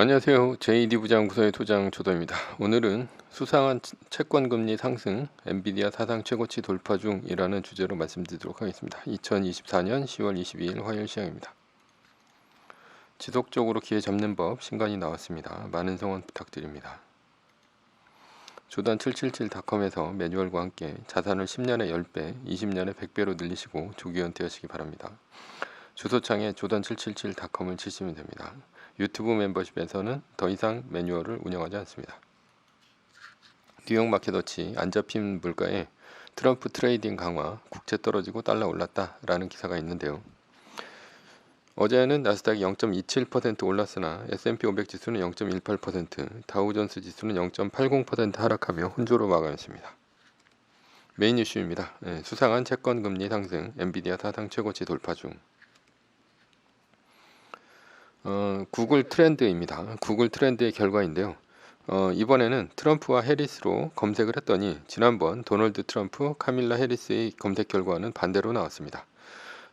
안녕하세요. JD 부장구소의 도장 조도입니다. 오늘은 수상한 채권 금리 상승, 엔비디아 사상 최고치 돌파 중이라는 주제로 말씀드리도록 하겠습니다. 2024년 10월 22일 화요일 시장입니다. 지속적으로 기회 잡는 법 신간이 나왔습니다. 많은 성원 부탁드립니다. 조단 777닷컴에서 매뉴얼과 함께 자산을 10년에 10배, 20년에 100배로 늘리시고 조기 은퇴하시기 바랍니다. 주소창에 조던777닷컴을 치시면 됩니다. 유튜브 멤버십에서는 더 이상 매뉴얼을 운영하지 않습니다. 뉴욕 마켓워치 안 잡힌 물가에 트럼프 트레이딩 강화, 국채 떨어지고 달러 올랐다라는 기사가 있는데요. 어제는 나스닥이 0.27% 올랐으나 S&P 500 지수는 0.18%, 다우존스 지수는 0.80% 하락하며 혼조로 마감했습니다. 메인 이슈입니다. 네, 수상한 채권 금리 상승, 엔비디아 사상 최고치 돌파 중. 어, 구글 트렌드입니다. 구글 트렌드의 결과인데요. 어, 이번에는 트럼프와 해리스로 검색을 했더니 지난번 도널드 트럼프, 카밀라 해리스의 검색 결과는 반대로 나왔습니다.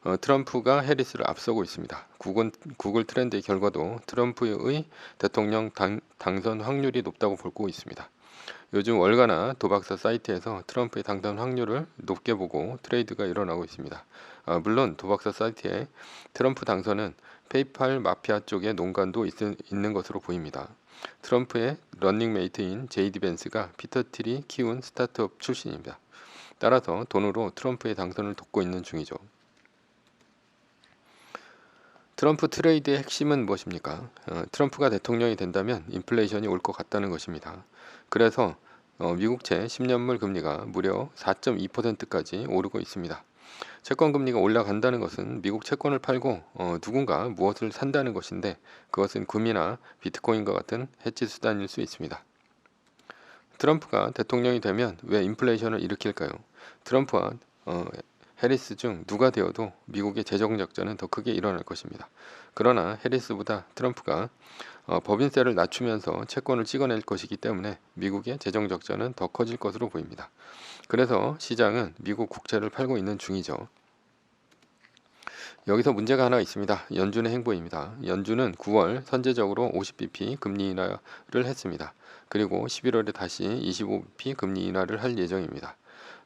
어, 트럼프가 해리스를 앞서고 있습니다. 구글, 구글 트렌드의 결과도 트럼프의 대통령 당, 당선 확률이 높다고 보고 있습니다. 요즘 월가나 도박사 사이트에서 트럼프의 당선 확률을 높게 보고 트레이드가 일어나고 있습니다. 아, 물론 도박사 사이트에 트럼프 당선은 페이팔 마피아 쪽의 농간도 있, 있는 것으로 보입니다. 트럼프의 런닝메이트인 제이디 벤스가 피터 틸이 키운 스타트업 출신입니다. 따라서 돈으로 트럼프의 당선을 돕고 있는 중이죠. 트럼프 트레이드의 핵심은 무엇입니까? 어, 트럼프가 대통령이 된다면 인플레이션이 올 것 같다는 것입니다. 그래서 어, 미국채 10년물 금리가 무려 4.2%까지 오르고 있습니다. 채권 금리가 올라간다는 것은 미국 채권을 팔고 어, 누군가 무엇을 산다는 것인데 그것은 금이나 비트코인과 같은 해치 수단일 수 있습니다. 트럼프가 대통령이 되면 왜 인플레이션을 일으킬까요? 트럼프와 어, 해리스 중 누가 되어도 미국의 재정 적자는 더 크게 일어날 것입니다. 그러나 해리스보다 트럼프가 어, 법인세를 낮추면서 채권을 찍어낼 것이기 때문에 미국의 재정 적자는 더 커질 것으로 보입니다. 그래서 시장은 미국 국채를 팔고 있는 중이죠. 여기서 문제가 하나 있습니다. 연준의 행보입니다. 연준은 9월 선제적으로 50bp 금리 인하를 했습니다. 그리고 11월에 다시 25bp 금리 인하를 할 예정입니다.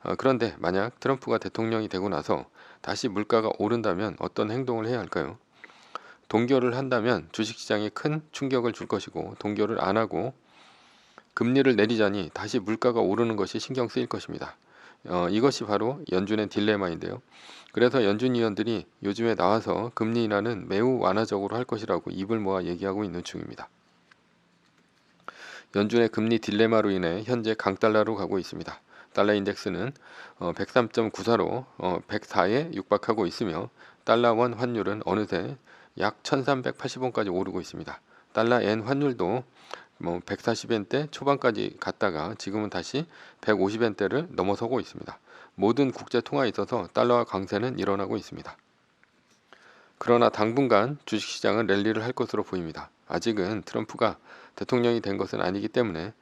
어, 그런데 만약 트럼프가 대통령이 되고 나서 다시 물가가 오른다면 어떤 행동을 해야 할까요? 동결을 한다면 주식시장에 큰 충격을 줄 것이고 동결을 안 하고 금리를 내리자니 다시 물가가 오르는 것이 신경 쓰일 것입니다. 어, 이것이 바로 연준의 딜레마인데요. 그래서 연준 위원들이 요즘에 나와서 금리 인하는 매우 완화적으로 할 것이라고 입을 모아 얘기하고 있는 중입니다. 연준의 금리 딜레마로 인해 현재 강달러로 가고 있습니다. 달러 인덱스는 103.94로 어, 104에 어, 육박하고 있으며 달러 원 환율은 어느새 약 1380원까지 오르고 있습니다. 달러 엔 환율도 뭐 140엔대 초반까지 갔다가 지금은 다시 150엔대를 넘어서고 있습니다. 모든 국제 통화에 있어서 달러와 강세는 일어나고 있습니다. 그러나 당분간 주식시장은 랠리를 할 것으로 보입니다. 아직은 트럼프가 대통령이 된 것은 아니기 때문에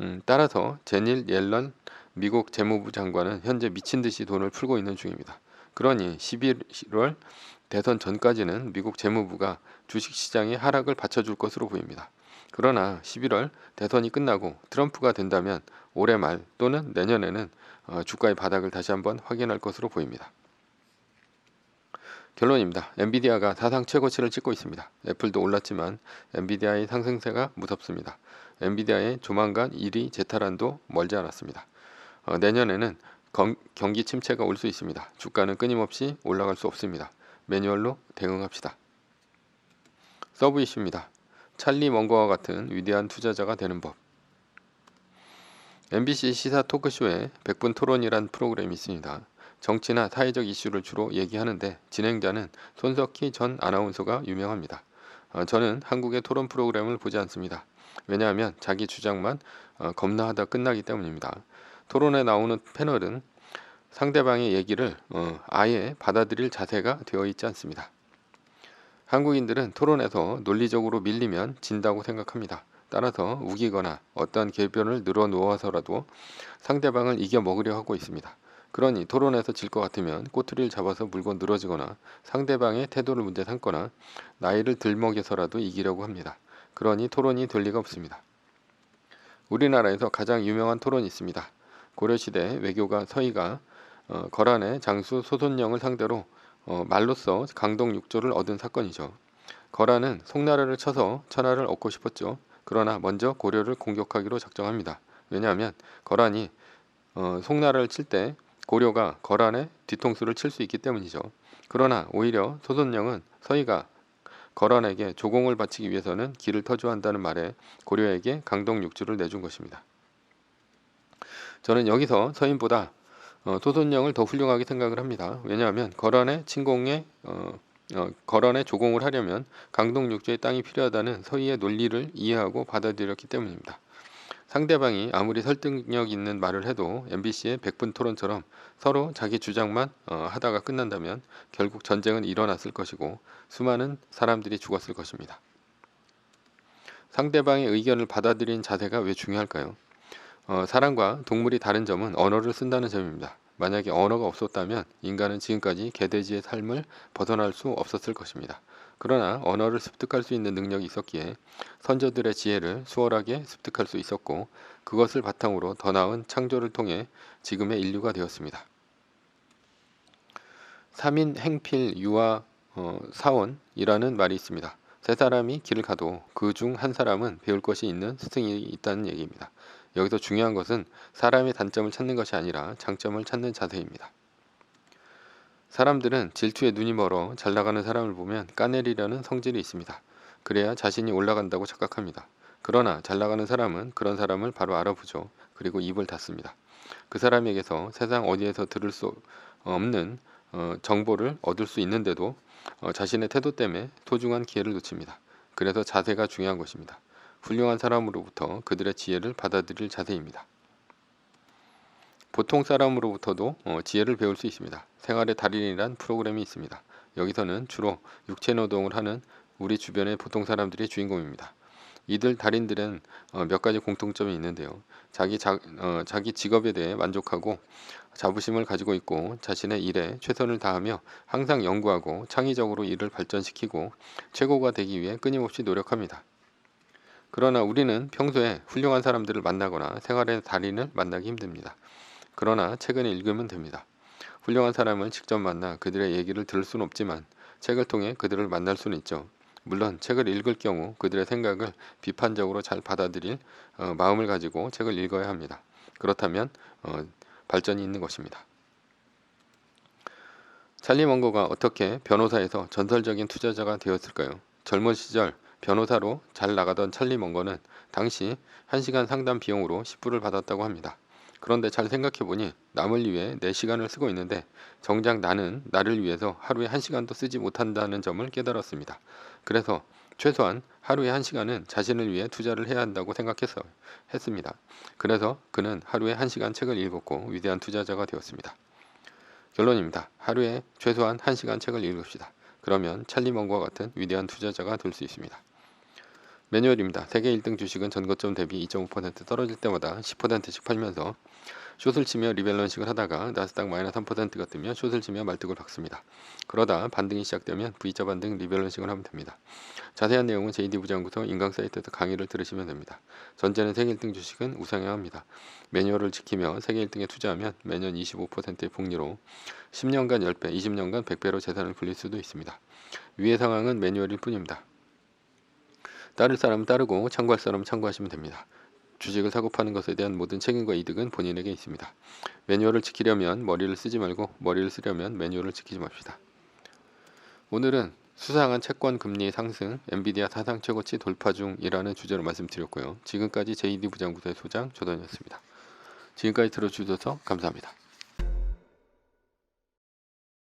음, 따라서 제닐 옐런 미국 재무부 장관은 현재 미친 듯이 돈을 풀고 있는 중입니다. 그러니 11월 대선 전까지는 미국 재무부가 주식시장의 하락을 받쳐줄 것으로 보입니다. 그러나 11월 대선이 끝나고 트럼프가 된다면 올해 말 또는 내년에는 어, 주가의 바닥을 다시 한번 확인할 것으로 보입니다. 결론입니다. 엔비디아가 사상 최고치를 찍고 있습니다. 애플도 올랐지만 엔비디아의 상승세가 무섭습니다. 엔비디아의 조만간 1위 재탈환도 멀지 않았습니다. 어, 내년에는 경, 경기 침체가 올 수 있습니다. 주가는 끊임없이 올라갈 수 없습니다. 매뉴얼로 대응합시다. 서브 이슈입니다. 찰리 먼거와 같은 위대한 투자자가 되는 법. MBC 시사 토크쇼에 100분 토론이란 프로그램이 있습니다. 정치나 사회적 이슈를 주로 얘기하는데 진행자는 손석희 전 아나운서가 유명합니다. 어, 저는 한국의 토론 프로그램을 보지 않습니다. 왜냐하면 자기 주장만 어, 겁나하다 끝나기 때문입니다. 토론에 나오는 패널은 상대방의 얘기를 어, 아예 받아들일 자세가 되어 있지 않습니다. 한국인들은 토론에서 논리적으로 밀리면 진다고 생각합니다. 따라서 우기거나 어떠한 개변을 늘어놓아서라도 상대방을 이겨 먹으려 하고 있습니다. 그러니 토론에서 질 것 같으면 꼬투리를 잡아서 물고 늘어지거나 상대방의 태도를 문제 삼거나 나이를 들먹여서라도 이기려고 합니다. 그러니 토론이 될 리가 없습니다. 우리나라에서 가장 유명한 토론이 있습니다. 고려시대 외교가 서희가 어, 거란의 장수 소손령을 상대로 어, 말로써 강동 6조를 얻은 사건이죠. 거란은 송나라를 쳐서 천하를 얻고 싶었죠. 그러나 먼저 고려를 공격하기로 작정합니다. 왜냐하면 거란이 어, 송나라를 칠 때 고려가 거란의 뒤통수를 칠 수 있기 때문이죠. 그러나 오히려 소손령은 서희가 거란에게 조공을 바치기 위해서는 길을 터줘야 한다는 말에 고려에게 강동 6주를 내준 것입니다. 저는 여기서 서인보다 어, 토손령을 더 훌륭하게 생각을 합니다. 왜냐하면 거란의 침공에 어, 어, 거란의 조공을 하려면 강동 육조의 땅이 필요하다는 서희의 논리를 이해하고 받아들였기 때문입니다. 상대방이 아무리 설득력 있는 말을 해도 MBC의 백분 토론처럼 서로 자기 주장만 어, 하다가 끝난다면 결국 전쟁은 일어났을 것이고 수많은 사람들이 죽었을 것입니다. 상대방의 의견을 받아들인 자세가 왜 중요할까요? 어, 사람과 동물이 다른 점은 언어를 쓴다는 점입니다. 만약에 언어가 없었다면 인간은 지금까지 개돼지의 삶을 벗어날 수 없었을 것입니다. 그러나 언어를 습득할 수 있는 능력이 있었기에 선조들의 지혜를 수월하게 습득할 수 있었고 그것을 바탕으로 더 나은 창조를 통해 지금의 인류가 되었습니다. 3인 행필 유아 어, 사원이라는 말이 있습니다. 세 사람이 길을 가도 그 중 한 사람은 배울 것이 있는 스승이 있다는 얘기입니다. 여기서 중요한 것은 사람의 단점을 찾는 것이 아니라 장점을 찾는 자세입니다. 사람들은 질투에 눈이 멀어 잘 나가는 사람을 보면 까내리려는 성질이 있습니다. 그래야 자신이 올라간다고 착각합니다. 그러나 잘 나가는 사람은 그런 사람을 바로 알아보죠. 그리고 입을 닫습니다. 그 사람에게서 세상 어디에서 들을 수 없는 어, 정보를 얻을 수 있는데도 어, 자신의 태도 때문에 소중한 기회를 놓칩니다. 그래서 자세가 중요한 것입니다. 훌륭한 사람으로부터 그들의 지혜를 받아들일 자세입니다. 보통 사람으로부터도 어, 지혜를 배울 수 있습니다. 생활의 달인이란 프로그램이 있습니다. 여기서는 주로 육체 노동을 하는 우리 주변의 보통 사람들이 주인공입니다. 이들 달인들은 어, 몇 가지 공통점이 있는데요. 자기 자, 어, 자기 직업에 대해 만족하고 자부심을 가지고 있고 자신의 일에 최선을 다하며 항상 연구하고 창의적으로 일을 발전시키고 최고가 되기 위해 끊임없이 노력합니다. 그러나 우리는 평소에 훌륭한 사람들을 만나거나 생활의 달인을 만나기 힘듭니다. 그러나 책은 읽으면 됩니다. 훌륭한 사람을 직접 만나 그들의 얘기를 들을 수는 없지만 책을 통해 그들을 만날 수는 있죠. 물론 책을 읽을 경우 그들의 생각을 비판적으로 잘 받아들일 어, 마음을 가지고 책을 읽어야 합니다. 그렇다면 어, 발전이 있는 것입니다. 찰리 먼거가 어떻게 변호사에서 전설적인 투자자가 되었을까요? 젊은 시절 변호사로 잘 나가던 찰리 먼거는 당시 1시간 상담 비용으로 10불을 받았다고 합니다. 그런데 잘 생각해보니 남을 위해 내 시간을 쓰고 있는데 정작 나는 나를 위해서 하루에 1시간도 쓰지 못한다는 점을 깨달았습니다. 그래서 최소한 하루에 1시간은 자신을 위해 투자를 해야 한다고 생각해서 했습니다. 그래서 그는 하루에 1시간 책을 읽었고 위대한 투자자가 되었습니다. 결론입니다. 하루에 최소한 1시간 책을 읽읍시다. 그러면 찰리 먼과 같은 위대한 투자자가 될 수 있습니다. 매뉴얼입니다. 세계 1등 주식은 전고점 대비 2.5% 떨어질 때마다 10%씩 팔면서 숏을 치며 리밸런싱을 하다가 나스닥 마이너스 3%가 뜨면 숏을 치며 말뚝을 박습니다. 그러다 반등이 시작되면 V자 반등 리밸런싱을 하면 됩니다. 자세한 내용은 JD 부장구서 인강 사이트에서 강의를 들으시면 됩니다. 전제는 세계 1등 주식은 우상해야 합니다. 매뉴얼을 지키며 세계 1등에 투자하면 매년 25%의 복리로 10년간 10배, 20년간 100배로 재산을 불릴 수도 있습니다. 위의 상황은 매뉴얼일 뿐입니다. 따를 사람은 따르고 참고할 사람은 참고하시면 됩니다. 주식을 사고 파는 것에 대한 모든 책임과 이득은 본인에게 있습니다. 매뉴얼을 지키려면 머리를 쓰지 말고 머리를 쓰려면 매뉴얼을 지키지 맙시다. 오늘은 수상한 채권 금리 상승, 엔비디아 사상 최고치 돌파 중이라는 주제로 말씀드렸고요. 지금까지 JD 부장부서의 소장 조던이었습니다. 지금까지 들어주셔서 감사합니다.